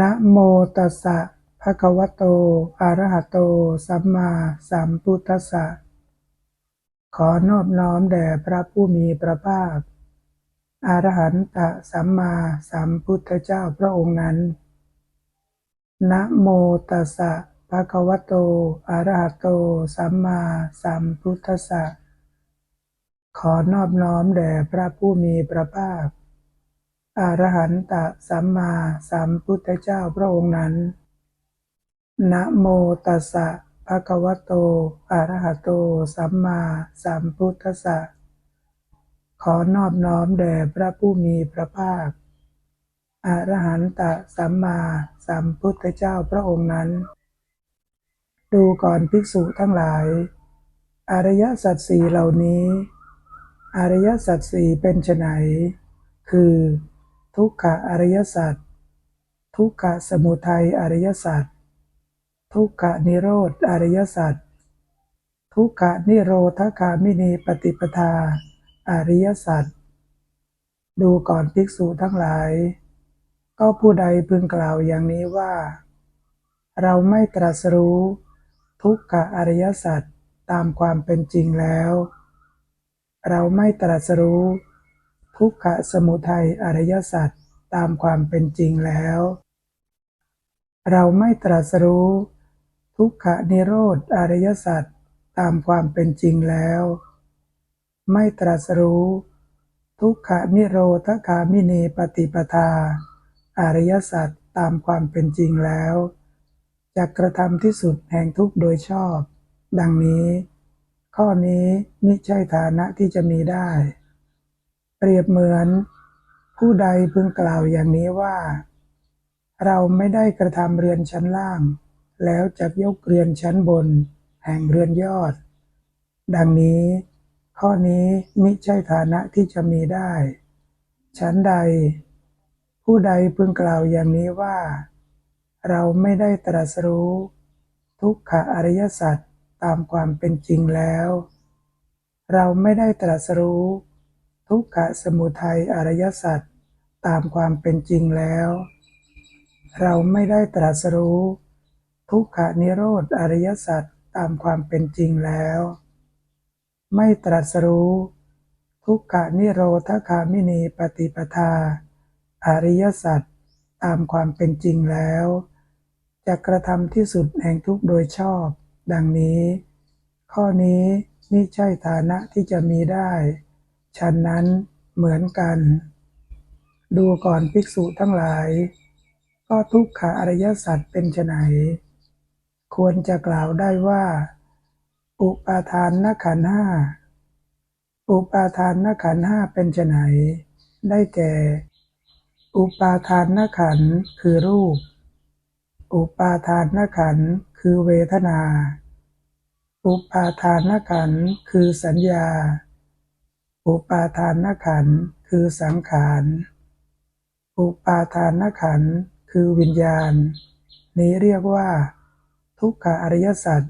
นะโมตัสสะภะคะวะโต อะระหะโต สัมมาสัมพุทธัสสะ ขอนอบน้อมแด่พระผู้มีพระภาค อรหันตสัมมาสัมพุทธเจ้าพระองค์นั้น นะโมตัสสะภะคะวะโต อะระหะโต สัมมาสัมพุทธัสสะ ขอนอบน้อมแด่พระผู้มีพระภาค อรหันตสัมมาสัมพุทธเจ้าพระองค์นั้น นะโมตัสสะภะคะวะโตอะระหะโต สัมมาสัมพุทธัสสะ ขอนอบน้อมแด่พระผู้มีพระภาคอรหันตสัมมาสัมพุทธเจ้าพระองค์นั้น ดูก่อนภิกษุทั้งหลาย อริยสัจสี่เหล่านี้ อริยสัจสี่เป็นไฉนคือ ทุกขอริยสัจทุกขสมุทัยอริยสัจทุกขนิโรธอริยสัจทุกขนิโรธคามินีปฏิปทา อริยสัจดูก่อนภิกษุทั้งหลาย ก็ผู้ใดพึงกล่าวอย่างนี้ว่า เราไม่ตรัสรู้ ทุกขอริยสัจตามความเป็นจริงแล้ว เราไม่ตรัสรู้ ทุกขสมุทัยอริยสัจตามความเป็นจริงแล้ว เราไม่ตรัสรู้ ทุกขนิโรธอริยสัจตามความเป็นจริงแล้ว ไม่ตรัสรู้ ทุกขนิโรธคามินีปฏิปทา อริยสัจตามความเป็นจริงแล้วจะกระทำที่สุดแห่งทุกโดยชอบ ดังนี้ ข้อนี้มิใช่ฐานะที่จะมีได้ เปรียบเหมือน ผู้ใดพึงกล่าวอย่างนี้ว่า เราไม่ได้กระทำเรือนชั้นล่าง แล้วจะยกเรือนชั้นบน แห่งเรือนยอด ดังนี้ ข้อนี้มิใช่ฐานะที่จะมีได้ ชั้นใด ผู้ใดพึงกล่าวอย่างนี้ว่า เราไม่ได้ตรัสรู้ ทุกขอริยสัจตามความเป็นจริงแล้ว เราไม่ได้ตรัสรู้ ทุกขะสมุทัยอริยสัจตามความเป็นจริงแล้ว เราไม่ได้ตรัสรู้ ทุกขะนิโรธอริยสัจตามความเป็นจริงแล้ว ไม่ตรัสรู้ ทุกขะนิโรธคามินีปฏิปทา อริยสัจตามความเป็นจริงแล้วจะกระทำที่สุดแห่งทุกโดยชอบ ดังนี้ ข้อนี้มิใช่ฐานะที่จะมีได้ ฉะนั้นเหมือนกัน ดูก่อนภิกษุทั้งหลาย ก็ทุกขอริยสัจเป็นไฉนควรจะกล่าวได้ว่า อุปาทานนขันห้าอุปาทานนขันห้าเป็นไฉนได้แก่ อุปาทานนขันคือรูป อุปาทานนขันคือเวทนา อุปาทานนขันคือสัญญา อุปาทานขันธ์คือสังขาร อุปาทานขันธ์คือวิญญาณ นี้เรียกว่า ทุกขอริยสัจ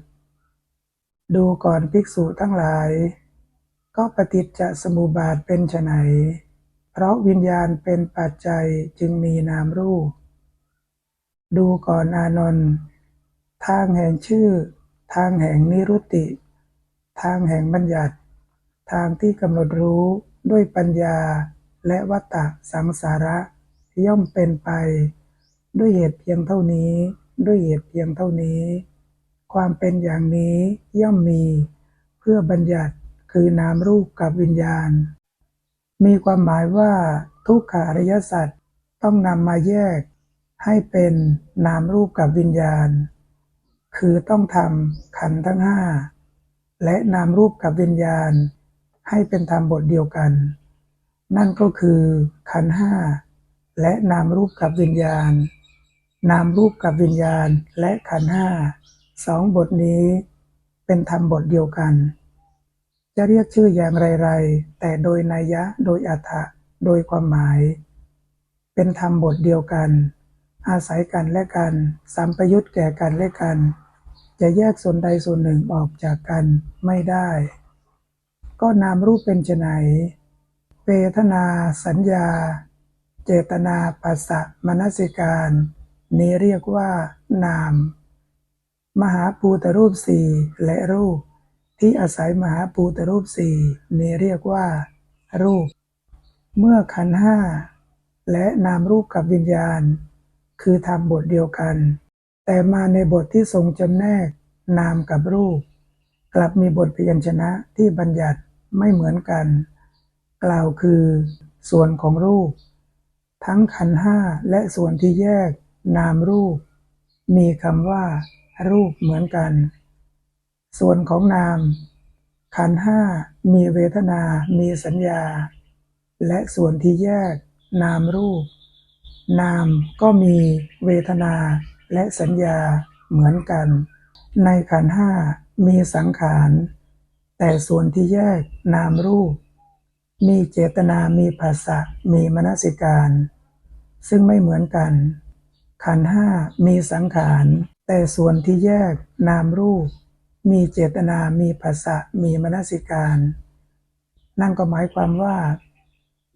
ดูก่อนภิกษุทั้งหลาย ก็ปฏิจจสมุปบาทเป็นไฉนเพราะวิญญาณเป็นปัจจัยจึงมีนามรูป ดูก่อนอานนท์ทางแห่งชื่อ ทางแห่งนิรุตติทางแห่งบัญญัติ ทางที่กำหนดรู้ด้วยปัญญาและวัตตะสังสาระย่อมเป็นไป ด้วยเหตุเพียงเท่านี้ ด้วยเหตุเพียงเท่านี้ ความเป็นอย่างนี้ย่อมมี เพื่อบัญญัติคือนามรูปกับวิญญาณ มีความหมายว่าทุกขาริยสัจต้องนำมาแยก ให้เป็นนามรูปกับวิญญาณ คือต้องทำขันทั้งห้าและนามรูปกับวิญญาณ ให้เป็นธรรมบทเดียวกัน นั่นก็คือขันห้าและนามรูปกับวิญญาณ นามรูปกับวิญญาณและขันห้าสองบทนี้เป็นธรรมบทเดียวกัน จะเรียกชื่ออย่างไรๆ แต่โดยนัยยะโดยอัฏฐะโดยความหมาย เป็นธรรมบทเดียวกัน อาศัยกันและกันสัมปยุตแก่กันและกัน จะแยกส่วนใดส่วนหนึ่งออกจากกันไม่ได้ ก็นามรูปเป็นไฉนเวทนา สัญญา เจตนาปัสสะมนสิการนนี้เรียกว่า นาม มหาภูตรูปสี่และรูป ที่อาศัยมหาภูตรูปสี่นี้เรียกว่า รูป เมื่อขันห้าและนามรูปกับวิญญาณ คือทำบทเดียวกัน แต่มาในบทที่ทรงจำแนกนามกับรูป กลับมีบทพยัญชนะที่บัญญัติไม่เหมือนกัน กล่าวคือ ส่วนของรูป ทั้งขันห้าและส่วนที่แยกนามรูป มีคำว่า รูปเหมือนกัน ส่วนของนาม ขันห้ามีเวทนา มีสัญญา และส่วนที่แยก นามรูป นามก็มีเวทนาและสัญญาเหมือนกัน ในขันห้า มีสังขาร แต่ส่วนที่แยกนามรูป มีเจตนามีภาษะมีมนสิการ ซึ่งไม่เหมือนกัน ขันห้ามีสังขาร แต่ส่วนที่แยกนามรูป มีเจตนามีภาษะมีมนสิการ นั่นก็หมายความว่า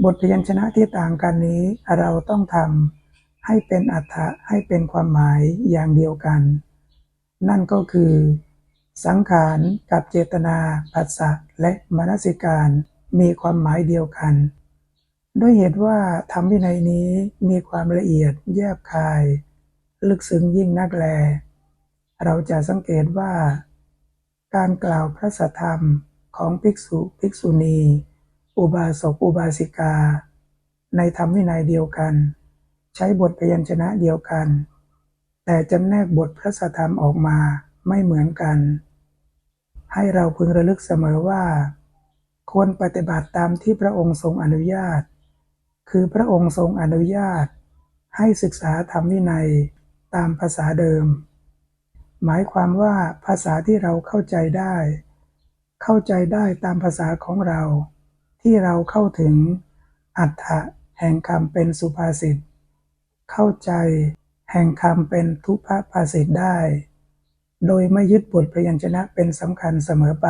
บทพยัญชนะที่ต่างกันนี้เราต้องทำให้เป็นอัฏฐะให้เป็นความหมายอย่างเดียวกัน นั่นก็คือ สังขารกับเจตนาภาษะและมนสิการมีความหมายเดียวกัน ด้วยเหตุว่าธรรมวินัยนี้มีความละเอียดแยบคาย ลึกซึ้งยิ่งนักแล เราจะสังเกตว่า การกล่าวพระสัทธรรมของภิกษุภิกษุณี อุบาสกอุบาสิกา ในธรรมวินัยเดียวกัน ใช้บทพยัญชนะเดียวกัน แต่จำแนกบทพระสัทธรรมออกมาไม่เหมือนกัน ให้เราพึงระลึกเสมอว่า ควรปฏิบัติตามที่พระองค์ทรงอนุญาต คือพระองค์ทรงอนุญาต ให้ศึกษาธรรมวินัยตามภาษาเดิม หมายความว่าภาษาที่เราเข้าใจได้ เข้าใจได้ตามภาษาของเรา ที่เราเข้าถึงอัฏฐะแห่งคำเป็นสุภาษิต เข้าใจแห่งคำเป็นทุพภาษิตได้ โดยไม่ยึดบทพยัญชนะเป็นสำคัญเสมอไป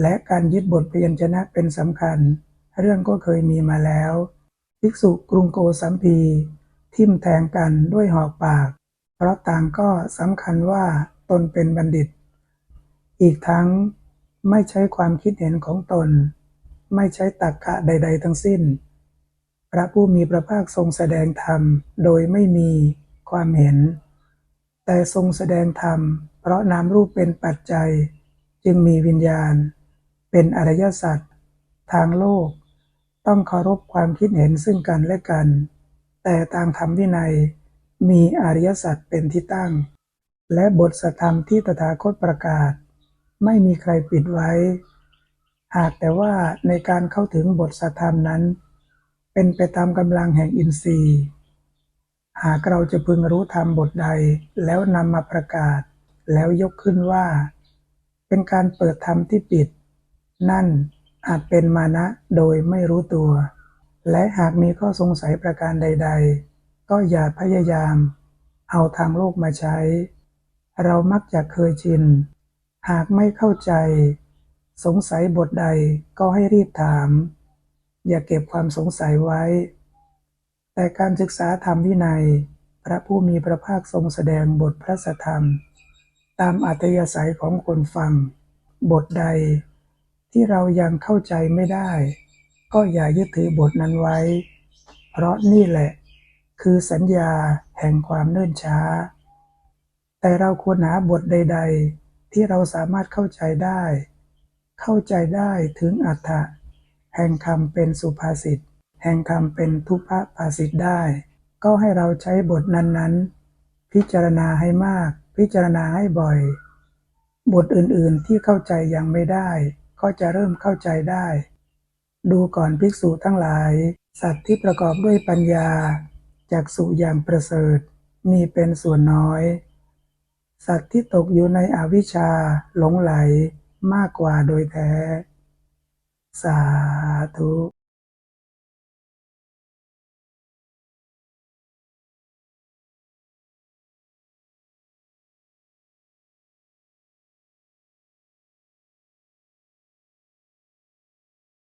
และการยึดบทพยัญชนะเป็นสำคัญ เรื่องก็เคยมีมาแล้ว ภิกษุกรุงโกสัมพี ทิ่มแทงกันด้วยหอกปาก เพราะต่างก็สำคัญว่าตนเป็นบัณฑิต อีกทั้งไม่ใช้ความคิดเห็นของตน ไม่ใช้ตรรกะใด ๆ ทั้งสิ้น พระผู้มีพระภาคทรงแสดงธรรมโดยไม่มีความเห็น แต่ทรงแสดงธรรม เพราะนามรูปเป็นปัจจัย จึงมีวิญญาณ เป็นอริยสัจทางโลก ต้องเคารพความคิดเห็นซึ่งกันและกัน แต่ทางธรรมวินัย มีอริยสัจเป็นที่ตั้ง และบทสธรรมที่ตถาคตประกาศ ไม่มีใครปิดไว้ หากแต่ว่าในการเข้าถึงบทสธรรมนั้น เป็นไปตามกำลังแห่งอินทรีย์ หากเราจะพึงรู้ธรรมบทใด แล้วนำมาประกาศ แล้วยกขึ้นว่า เป็นการเปิดธรรมที่ปิด นั่นอาจเป็นมานะโดยไม่รู้ตัว และหากมีข้อสงสัยประการใด ๆ ก็อย่าพยายาม เอาทางโลกมาใช้ เรามักจะเคยชิน หากไม่เข้าใจ สงสัยบทใดก็ให้รีบถาม อย่าเก็บความสงสัยไว้ แต่การศึกษาธรรมวินัย พระผู้มีพระภาคทรงแสดงบทพระสธรรม ตามอัธยาศัยของคนฟัง บทใดที่เรายังเข้าใจไม่ได้ ก็อย่ายึดถือบทนั้นไว้ เพราะนี่แหละ คือสัญญาแห่งความเนิ่นช้า แต่เราควรหาบทใด ๆ ที่เราสามารถเข้าใจได้ เข้าใจได้ถึงอัฏฐะแห่งคำเป็นสุภาษิต แห่งคำเป็นทุพภาษิตได้ ก็ให้เราใช้บทนั้นๆ พิจารณาให้มาก พิจารณาให้บ่อย บทอื่นๆที่เข้าใจยังไม่ได้ ก็จะเริ่มเข้าใจได้ ดูก่อนภิกษุทั้งหลาย สัตว์ที่ประกอบด้วยปัญญาจากสุอย่างประเสริฐ มีเป็นส่วนน้อย สัตว์ที่ตกอยู่ในอวิชชาหลงไหลมากกว่าโดยแท้ สาธุ